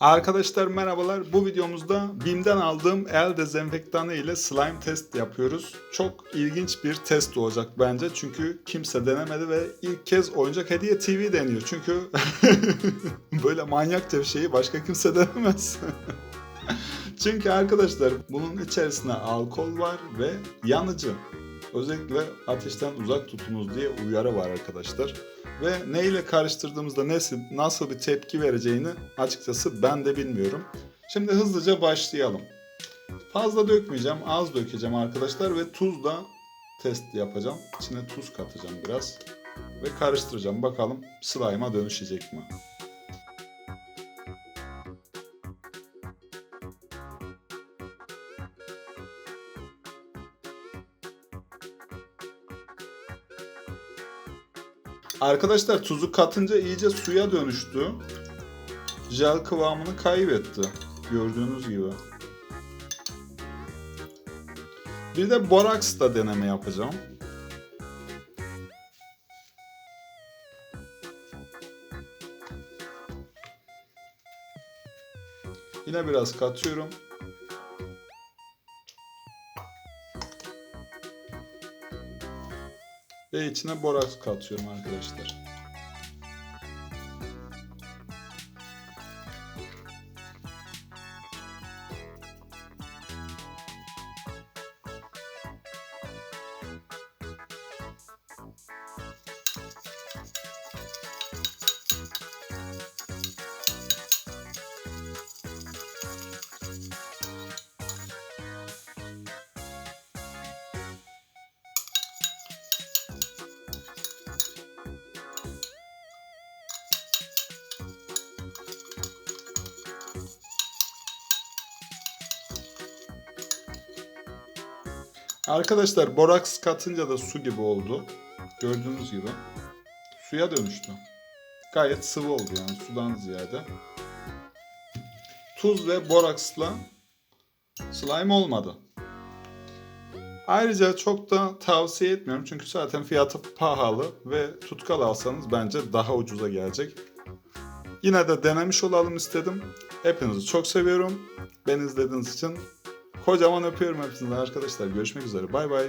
Arkadaşlar merhabalar. Bu videomuzda BİM'den aldığım el dezenfektanı ile slime test yapıyoruz. Çok ilginç bir test olacak bence. Çünkü kimse denemedi ve ilk kez Oyuncak Hediye TV deniyor. Çünkü böyle manyakça bir şeyi başka kimse denemez. Çünkü arkadaşlar bunun içerisinde alkol var ve yanıcı. Özellikle ateşten uzak tutunuz diye uyarı var arkadaşlar. Ve ne ile karıştırdığımızda nasıl, nasıl bir tepki vereceğini açıkçası ben de bilmiyorum. Şimdi hızlıca başlayalım. Fazla dökmeyeceğim, az dökeceğim arkadaşlar ve tuzla test yapacağım. İçine tuz katacağım biraz ve karıştıracağım. Bakalım slime'a dönüşecek mi? Arkadaşlar tuzu katınca iyice suya dönüştü. Jel kıvamını kaybetti. Gördüğünüz gibi. Bir de boraksla deneme yapacağım. Yine biraz katıyorum. Ve içine boraks katıyorum arkadaşlar. Arkadaşlar boraks katınca da su gibi oldu. Gördüğünüz gibi. Suya dönüştü. Gayet sıvı oldu yani sudan ziyade. Tuz ve boraksla slime olmadı. Ayrıca çok da tavsiye etmiyorum çünkü zaten fiyatı pahalı ve tutkal alsanız bence daha ucuza gelecek. Yine de denemiş olalım istedim. Hepinizi çok seviyorum. Beni izlediğiniz için kocaman öpüyorum hepinizi arkadaşlar. Görüşmek üzere. Bay bay.